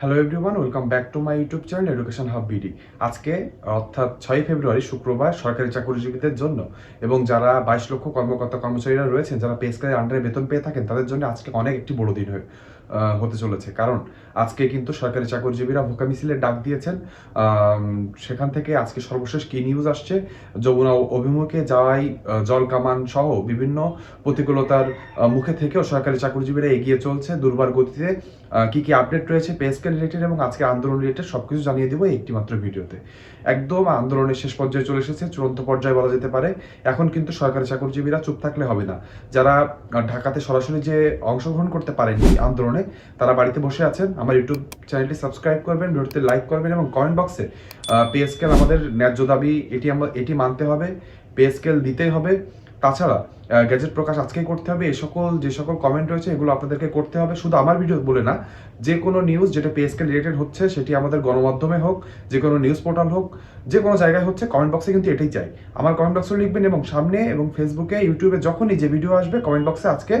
Hello everyone welcome back to my YouTube channel education hub BD আজকে, অর্থাৎ ছয় ফেব্রুয়ারি, শুক্রবার, সরকারি চাকরিজীবীদের জন্য। এবং যারা বাইশ লক্ষ কর্মকর্তা কর্মচারীরা রয়েছেন, যারা পে স্কেলের আন্ডারে বেতন পেয়ে থাকেন, তাদের জন্য আজকে অনেক একটি বড় দিন হয়ে হতে চলেছে। কারণ, আজকে কিন্তু সরকারি চাকরিজীবীরা ভোকা মিছিলের ডাক দিয়েছেন। সেখান থেকে আজকে সর্বশেষ কি নিউজ আসছে? যমুনা অভিমুখে যাওয়াই জল কামান সহ বিভিন্ন প্রতিকূলতার মুখে থেকেও সরকারি চাকরিজীবীরা এগিয়ে চলছে। দুর্বার গতিতে কি কি আপডেট রয়েছে পে রিলেটেড এবং আজকে আন্দোলন রিলেটেড সবকিছু জানিয়ে দেবো একটি মাত্র ভিডিওতে। একদম আন্দোলনের শেষ পর্যায়ে চলে এসেছে, চূড়ান্ত পর্যায়ে বলা যেতে পারে। এখন কিন্তু সরকারি চাকরিজীবীরা চুপ থাকলে হবে না। যারা ঢাকাতে সরাসরি যে অংশগ্রহণ করতে পারেননি আন্দোলনে, তারা বাড়িতে বসে আছেন। আমার ইউটিউব চ্যানেলটি সাবস্ক্রাইব করবেন, ভিডিওতে লাইক করবেন এবং কমেন্ট বক্সে পে স্কেল আমাদের ন্যায্য দাবি, এটি আমরা, এটি মানতে হবে পে স্কেল দিতেই হবে। তাছাড়া গ্যাজেট প্রকাশ আজকেই করতে হবে, এ সকল যে সকল কমেন্ট রয়েছে, এগুলো আপনাদেরকে করতে হবে। শুধু আমার ভিডিও বলে না, যে কোনো নিউজ যেটা পে স্কেল রিলেটেড হচ্ছে, সেটি আমাদের গণমাধ্যমে হোক, যে কোনো নিউজ পোর্টাল হোক, যে কোনো জায়গায় হচ্ছে কমেন্ট বক্সে কিন্তু এটাই চাই। আমার কমেন্ট বক্সে লিখবেন এবং সামনে এবং ফেসবুকে ইউটিউবে যখনই যে ভিডিও আসবে কমেন্ট বক্সে আজকে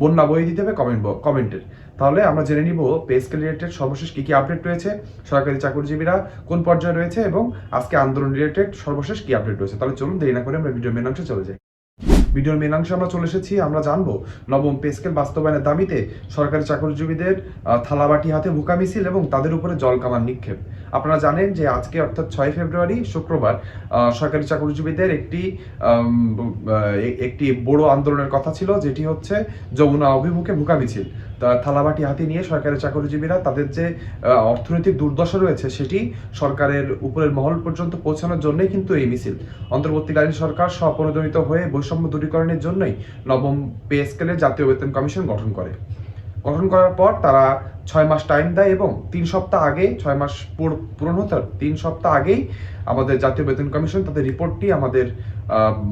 বন্যা বই দিতে হবে কমেন্ট কমেন্টের তাহলে আমরা জেনে নিব পে রিলেটেড সর্বশেষ কী কী আপডেট রয়েছে, সরকারি চাকরিজীবীরা কোন পর্যায়ে রয়েছে এবং আজকে আন্দোলন রিলেটেড সর্বশেষ কী আপডেট রয়েছে। তাহলে চলুন দেরি না করে আমরা ভিডিও মেন চলে যাই। ভিডিওর অংশে আমরা চলে এসেছি, আমরা জানব নবম পেস্কেল বাস্তবায়নের দাবিতে সরকারি চাকরিজীবীদের থালাবাটি হাতে ভুকা মিছিল এবং তাদের উপরে জল কামান নিক্ষেপ। আপনারা জানেন যে আজকে অর্থাৎ ছয় ফেব্রুয়ারি, শুক্রবার সরকারি চাকরিজীবীদের একটি একটি বড় আন্দোলনের কথা ছিল, যেটি হচ্ছে যমুনা অভিমুখে ভুকা মিছিল। থালাবাটি হাতে নিয়ে সরকারি চাকরিজীবীরা তাদের যে অর্থনৈতিক দুর্দশা রয়েছে সেটি সরকারের উপরের মহল পর্যন্ত পৌঁছানোর জন্যই কিন্তু এই মিছিল। অন্তর্বর্তীকালীন সরকার স্বপ্রণোদিত হয়ে বৈষম্য দূরীকরণের জন্যই নবম পে স্কেলে জাতীয় বেতন কমিশন গঠন করে। গঠন করার পর তারা ছয় মাস টাইম দেয় এবং তিন সপ্তাহ আগে ছয় মাস পুর- পূরণ হতে তিন সপ্তাহ আগেই আমাদের জাতীয় বেতন কমিশন তাদের রিপোর্টটি আমাদের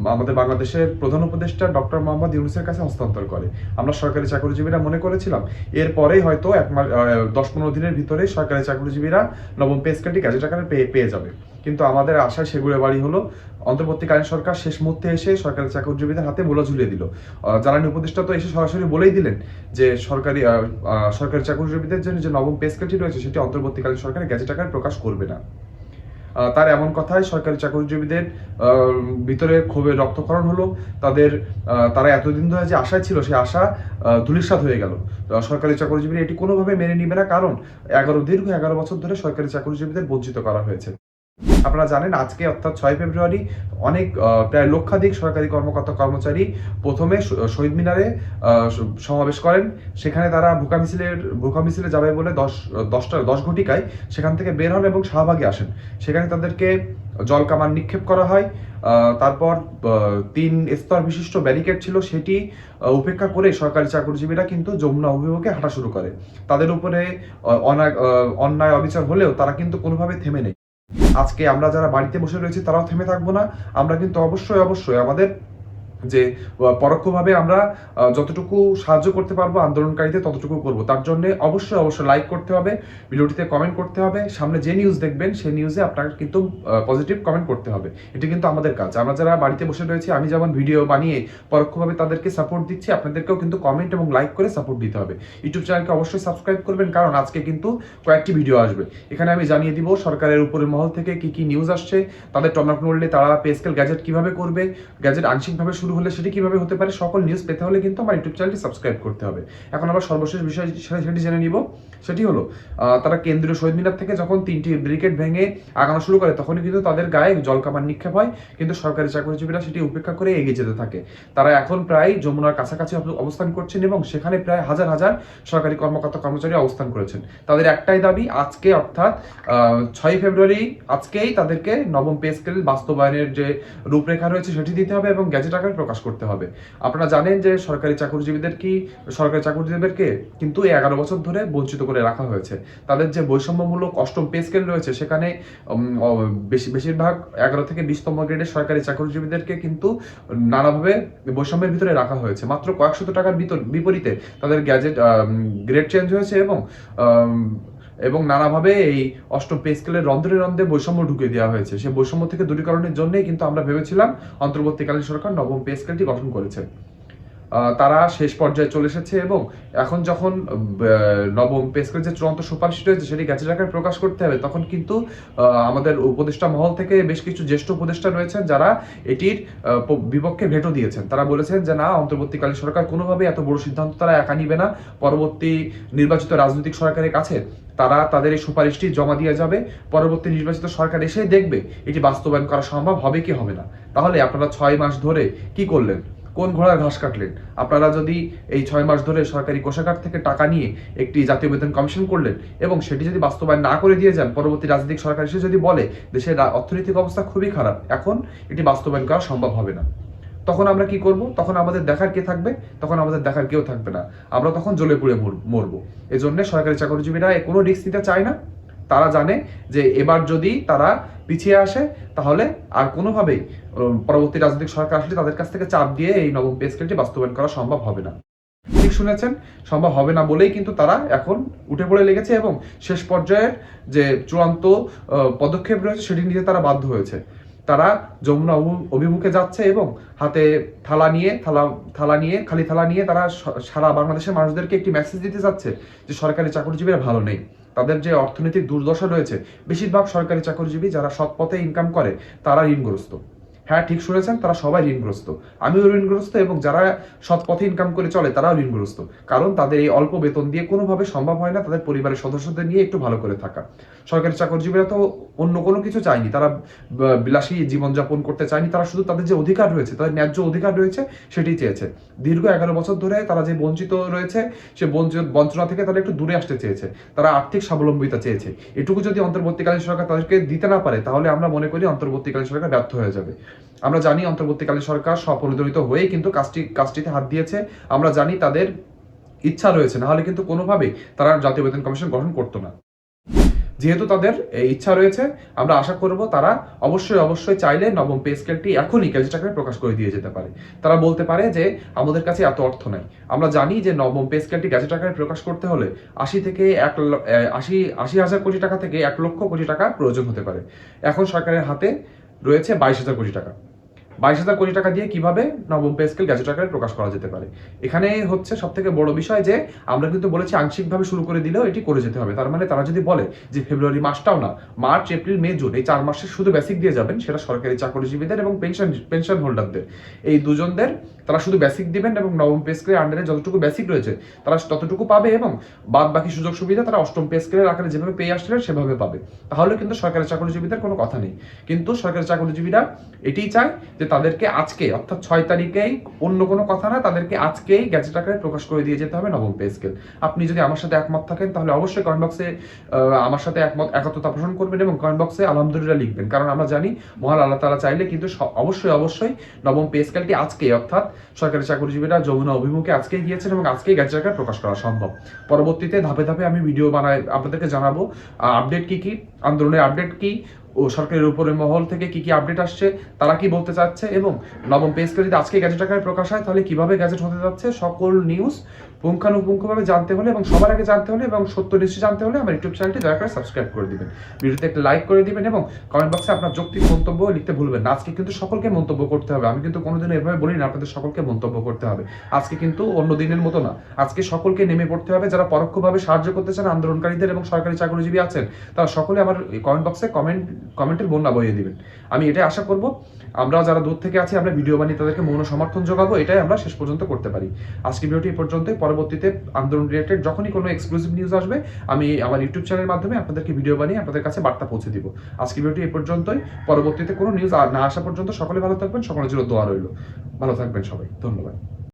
আমাদের বাংলাদেশের প্রধান উপদেষ্টা ডক্টর মোহাম্মদ ইউনুসের কাছে হস্তান্তর করে। আমরা সরকারি চাকরিজীবীরা মনে করেছিলাম, এরপরেই হয়তো এক মাস দশ পনেরো দিনের ভিতরে সরকারি চাকরিজীবীরা নবম পে স্কেলটি গ্যাজেট আকারে পেয়ে পেয়ে যাবে। কিন্তু আমাদের আশায় সেগুলো বাড়ি হলো অন্তর্বর্তীকালীন সরকার শেষ মুহূর্তে এসে সরকারি চাকরিজীবীদের হাতে মূল্য ঝুলিয়ে দিল। জ্বালানি উপদেষ্টা তো এসে সরাসরি বলেই দিলেন যে সরকারি সরকারি চাকরিজীবীদের জন্য যে নবম পে স্কেলটি রয়েছে সেটি অন্তর্বর্তীকালীন সরকার গ্যাজেট আকারে প্রকাশ করবে না। তার এমন কথায় সরকারি চাকরিজীবীদের ভিতরে ক্ষোভের রক্তক্ষরণ হলো। তাদের তারা এতদিন ধরে যে আশায় ছিল সেই আশা আহ, ধূলিসাৎ হয়ে গেল। সরকারি চাকরিজীবীরা এটি কোনোভাবে মেনে নিবে না কারণ এগারো দীর্ঘ এগারো বছর ধরে সরকারি চাকরিজীবীদের বঞ্চিত করা হয়েছে। আপনারা জানেন, আজকে অর্থাৎ ছয় ফেব্রুয়ারি অনেক প্রায় লক্ষাধিক সরকারি কর্মকর্তা কর্মচারী প্রথমে শহীদ মিনারে সমাবেশ করেন। সেখানে তারা ভুকা মিছিলের, ভুকা মিছিলে যাবে বলে দশ, দশটা, দশ ঘটিকায় সেখান থেকে বের হন এবং শাহবাগে আসেন। সেখানে তাদেরকে জল কামান নিক্ষেপ করা হয়। তারপর তিন স্তর বিশিষ্ট ব্যারিকেড ছিল। সেটি উপেক্ষা করে সরকারি চাকরিজীবীরা কিন্তু যমুনা অভিমুখে হাঁটা শুরু করে। তাদের উপরে অন্যায় অবিচার হলেও তারা কিন্তু কোনোভাবে থেমে নেই। আজকে আমরা যারা বাড়িতে বসে রয়েছি, তারাও থেমে থাকব না। আমরা কিন্তু অবশ্যই অবশ্যই আমাদের যে পরোক্ষভাবে আমরা যতটুকু সাহায্য করতে পারব আন্দোলনকারীদের ততটুকু করব। তার জন্য অবশ্যই অবশ্যই লাইক করতে হবে, ভিডিওটিতে কমেন্ট করতে হবে, সামনে যে নিউজ দেখবেন, সেই নিউজে আপনাকে কিন্তু পজিটিভ কমেন্ট করতে হবে। এটি কিন্তু আমাদের কাজ। আমরা যারা বাড়িতে বসে রয়েছি, আমি যেমন ভিডিও বানিয়ে পরোক্ষভাবে তাদেরকে সাপোর্ট দিচ্ছি, আপনাদেরকেও কিন্তু কমেন্ট এবং লাইক করে সাপোর্ট দিতে হবে। ইউটিউব চ্যানেলকে অবশ্যই সাবস্ক্রাইব করবেন, কারণ আজকে কিন্তু কয়েকটি ভিডিও আসবে। এখানে আমি জানিয়ে দিব, সরকারের উপরের মহল থেকে কি কি নিউজ আসছে, তাদের টনক নড়লে তারা পে স্কেল গ্যাজেট কীভাবে করবে গ্যাজেট আংশিকভাবে শুরু হলে সেটি কীভাবে হতে পারে সকল নিউজ পেতে হলে কিন্তু আমার ইউটিউব চ্যানেলটি সাবস্ক্রাইব করতে হবে। এখন আমরা সর্বশেষ বিষয়, সেটি জেনে নিব। সেটি হলো তারা কেন্দ্রীয় শহীদ মিনার থেকে যখন তিনটি ব্রিগেড ভেঙে আগানো শুরু করে, তখনই কিন্তু তাদের গায়ে জলকামান নিক্ষেপ হয়। কিন্তু সরকারি চাকরিজীবীরা সেটি উপেক্ষা করে এগিয়ে যেতে থাকে। তারা এখন প্রায় যমুনার কাছাকাছি অব- অবস্থান করছেন এবং সেখানে প্রায় হাজার হাজার সরকারি কর্মকর্তা কর্মচারী অবস্থান করেছেন। তাদের একটাই দাবি, আজকে অর্থাৎ ছয় ফেব্রুয়ারি আজকেই তাদেরকে নবম পে স্কেল বাস্তবায়নের যে রূপরেখা রয়েছে সেটি দিতে হবে এবং গ্যাজেট আকারে প্রকাশ করতে হবে। আপনারা জানেন যে সরকারি চাকরিজীবীদের কি, সরকারি চাকরিজীবীদেরকে কিন্তু এই এগারো বছর ধরে বঞ্চিত করে রাখা হয়েছে। তাদের যে বৈষম্যমূলক অষ্টম পে স্কেল রয়েছে, সেখানে বেশি, বেশিরভাগ এগারো থেকে বিশতম গ্রেডের সরকারি চাকরিজীবীদেরকে কিন্তু নানাভাবে বৈষম্যের ভিতরে রাখা হয়েছে। মাত্র কয়েকশত টাকার বিপরীতে তাদের গ্যাজেট গ্রেড চেঞ্জ হয়েছে এবং এবং নানাভাবে এই অষ্টম পে স্কেলের রন্ধ্রে রন্ধ্রে বৈষম্য ঢুকিয়ে দেওয়া হয়েছে। সেই বৈষম্য থেকে দূরীকরণের জন্যই কিন্তু আমরা ভেবেছিলাম, অন্তর্বর্তীকালীন সরকার নবম পে স্কেলটি গঠন করেছে। তারা শেষ পর্যায়ে চলে এসেছে এবং এখন যখন নবম পেস্কের যে চূড়ান্ত সুপারিশ রয়েছে, সেটি গ্যাজেট আকারে প্রকাশ করতে হবে, তখন কিন্তু আমাদের উপদেষ্টা মহল থেকে বেশ কিছু জ্যেষ্ঠ উপদেষ্টা রয়েছেন যারা এটির বিপক্ষে ভেটো দিয়েছেন। তারা বলেছেন যে না, অন্তর্বর্তীকালীন সরকার কোনোভাবে এত বড় সিদ্ধান্ত তারা একা নিবে না। পরবর্তী নির্বাচিত রাজনৈতিক সরকারের কাছে তারা তাদের এই সুপারিশটি জমা দিয়ে যাবে। পরবর্তী নির্বাচিত সরকার এসে দেখবে এটি বাস্তবায়ন করা সম্ভব হবে কি হবে না। তাহলে আপনারা ছয় মাস ধরে কি করলেন? কোন ঘোড়ার ঘাস কাটলেন? আপনারা যদি এই ছয় মাস ধরে সরকারি কোষাগার থেকে টাকা নিয়ে একটি জাতীয় বেতন কমিশন করলেন এবং সেটি যদি বাস্তবায়ন না করে দিয়ে যান, পরবর্তী রাজনৈতিক সরকার এসে যদি বলে দেশের অর্থনৈতিক অবস্থা খুবই খারাপ, এখন এটি বাস্তবায়ন করা সম্ভব হবে না। তখন আমরা কি করব? তখন আমাদের দেখার কে থাকবে? তখন আমাদের দেখার কেউ থাকবে না। আমরা তখন জ্বলে পুড়ে মর- মরবো। এজন্য সরকারি চাকরিজীবীরা কোনো রিস্ক নিতে চায় না। তারা জানে যে এবার যদি তারা পিছিয়ে আসে, তাহলে আর কোনোভাবেই পরবর্তী রাজনৈতিক সরকার আসলে তাদের কাছ থেকে চাপ দিয়ে এই নবম পে স্কেলটি বাস্তবায়ন করা সম্ভব হবে না। ঠিক শুনেছেন? সম্ভব হবে না বলেই কিন্তু তারা এখন উঠে পড়ে লেগেছে এবং শেষ পর্যায়ের যে চূড়ান্ত পদক্ষেপ রয়েছে সেটি নিতে তারা বাধ্য হয়েছে। তারা যমুনা অভি- অভিমুখে যাচ্ছে এবং হাতে থালা নিয়ে, থালা থালা নিয়ে, খালি থালা নিয়ে তারা সারা বাংলাদেশের মানুষদেরকে একটি মেসেজ দিতে যাচ্ছে যে সরকারি চাকরিজীবীরা ভালো নেই। তাদের যে অর্থনৈতিক দুর্দশা রয়েছে, বেশিরভাগ সরকারি চাকরিজীবী যারা সৎ পথে ইনকাম করে, তারা ঋণগ্রস্ত। হ্যাঁ ঠিক শুনেছেন, তারা সবাই ঋণগ্রস্ত। আমিও ঋণগ্রস্ত এবং যারা সৎ পথে ইনকাম করে চলে, তারাও ঋণগ্রস্ত। কারণ তাদের এই অল্প বেতন দিয়ে কোনোভাবে সম্ভব হয় না তাদের পরিবারের সদস্যদের নিয়ে একটু ভালো করে থাকা। সরকারি চাকরিজীবীরা তো অন্য কোনো কিছু চায়নি, তারা বিলাসী জীবনযাপন করতে চায়নি, তারা শুধু তাদের যে অধিকার রয়েছে, তাদের ন্যায্য অধিকার রয়েছে, সেটি চেয়েছে। দীর্ঘ এগারো বছর ধরে তারা যে বঞ্চিত রয়েছে, সে বঞ্চিত বঞ্চনা থেকে তারা একটু দূরে আসতে চেয়েছে। তারা আর্থিক স্বাবলম্বিতা চেয়েছে। এটুকু যদি অন্তর্বর্তীকালীন সরকার তাদেরকে দিতে না পারে, তাহলে আমরা মনে করি অন্তর্বর্তীকালীন সরকার ব্যর্থ হয়ে যাবে। আমরা জানি অন্তর্বর্তীকালীন সরকার স্বপরিদলিত হয়েই কিন্তু কাজটি, কাজটিতে হাত দিয়েছে। আমরা জানি তাদের ইচ্ছা রয়েছে, না হলে কিন্তু কোনোভাবেই তারা জাতীয় বেতন কমিশন গঠন করতো না। যেহেতু তাদের ইচ্ছা রয়েছে, আমরা আশা করব তারা অবশ্যই অবশ্যই চাইলে নবম পে স্কেলটি এখনই আকারে প্রকাশ করে দিয়ে যেতে পারে। তারা বলতে পারে যে আমাদের কাছে এত অর্থ নাই। আমরা জানি যে নবম পে স্কেলটি গ্যাজেট আকারে প্রকাশ করতে হলে আশি থেকে এক আশি আশি হাজার কোটি টাকা থেকে এক লক্ষ কোটি টাকা প্রয়োজন হতে পারে। এখন সরকারের হাতে রয়েছে বাইশ হাজার কোটি টাকা। বাইশ হাজার কোটি টাকা দিয়ে কীভাবে নবম পে স্কেল গ্যাজেট আকারে প্রকাশ করা যেতে পারে? এখানে হচ্ছে সব থেকে বড় বিষয় যে, আমরা কিন্তু বলেছি আংশিকভাবে শুরু করে দিলেও এটি করে যেতে হবে। তার মানে তারা যদি বলে যে, ফেব্রুয়ারি মাসটাও না, মার্চ, এপ্রিল, মে, জুন, এই চার মাসে শুধু বেসিক দিয়ে যাবেন, সেটা সরকারি চাকরিজীবীদের এবং পেনশন পেনশন হোল্ডারদের। এই দুজনদের তারা শুধু বেসিক দিবেন এবং নবম পে স্কেলের আন্ডারে যতটুকু বেসিক রয়েছে, তারা ততটুকু পাবে এবং বাদ বাকি সুযোগ সুবিধা তারা অষ্টম পে স্কেলের আকারে যেভাবে পেয়ে আসছিলেন, সেভাবে পাবে। তাহলে কিন্তু সরকারি চাকরিজীবীদের কোনো কথা নেই। কিন্তু সরকারি চাকরিজীবীরা এটাই চায় যে তাদেরকে আজকে, অর্থাৎ ছয় তারিখেই অন্য কোনো কথা না, তাদেরকে আজকেই গ্যাজেট আকারে প্রকাশ করে দিয়ে যেতে হবে নবম পে স্কেল। আপনি যদি আমার সাথে একমত থাকেন, তাহলে অবশ্যই কমেন্ট বক্সে আমার সাথে একমত একত্রতা পোষণ করবেন এবং কমেন্ট বক্সে আলহামদুলিল্লাহ লিখবেন। কারণ আমরা জানি, মহান আল্লাহ তালা চাইলে কিন্তু অবশ্যই অবশ্যই নবম পে স্কেলটি আজকে, অর্থাৎ সরকারি চাকরিজীবীরা যমুনা অভিমুখে আজকেই গিয়েছেন এবং আজকেই গ্যাজেট আকারে প্রকাশ করা সম্ভব। পরবর্তীতে ধাপে ধাপে আমি ভিডিও বানাই আপনাদেরকে জানাব আপডেট কি কি, আন্দোলনের আপডেট কি ও সরকারের উপরে মহল থেকে কি কি আপডেট আসছে, তারা কি বলতে চাচ্ছে এবং নবম পে স্কেল যদি আজকে গ্যাজেট আকারে প্রকাশ হয়, তাহলে কীভাবে গ্যাজেট হতে যাচ্ছে? সকল নিউজ পুঙ্খানুপুঙ্খভাবে জানতে হলে এবং সবার আগে জানতে হলে এবং সত্য নিশ্চয় জানতে হলে আমার ইউটিউব চ্যানেলটি দয়া করে সাবস্ক্রাইব করে দিবেন। ভিডিওতে একটা লাইক করে দিবেন এবং কমেন্ট বক্সে আপনার যৌক্তিক মন্তব্য লিখতে ভুলবেন না। আজকে কিন্তু সকলকে মন্তব্য করতে হবে। আমি কিন্তু কোনোদিনও এভাবে বলি না, আপনাদের সকলকে মন্তব্য করতে হবে। আজকে কিন্তু অন্য দিনের মতো না। আজকে সকলকে নেমে পড়তে হবে। যারা পরোক্ষভাবে সাহায্য করতে চান, আন্দোলনকারীদের এবং সরকারি চাকরিজীবী আছেন, তারা সকলে আমার কমেন্ট বক্সে কমেন্ট কমেন্টের বন্যা বইয়ে দিবেন। আমি এটাই আশা করব। আমরা যারা দূর থেকে আছি, আমরা ভিডিও বানিয়ে তাদেরকে মৌন সমর্থন যোগাবো, এটাই আমরা শেষ পর্যন্ত করতে পারি। আজকে ভিডিওটি এই পর্যন্তই। পরবর্তীতে আন্দোলন রিলেটেড যখনই কোনো এক্সক্লুসিভ নিউজ আসবে, আমি আমার ইউটিউব চ্যানেলের মাধ্যমে আপনাদেরকে ভিডিও বানিয়ে আপনাদের কাছে বার্তা পৌঁছে দিব। আজকে ভিডিওটি এই পর্যন্তই। পরবর্তীতে কোনো নিউজ না আসা পর্যন্ত সকলে ভালো থাকবেন, সকলের জন্য দোয়া রইল। ভালো থাকবেন সবাই। ধন্যবাদ।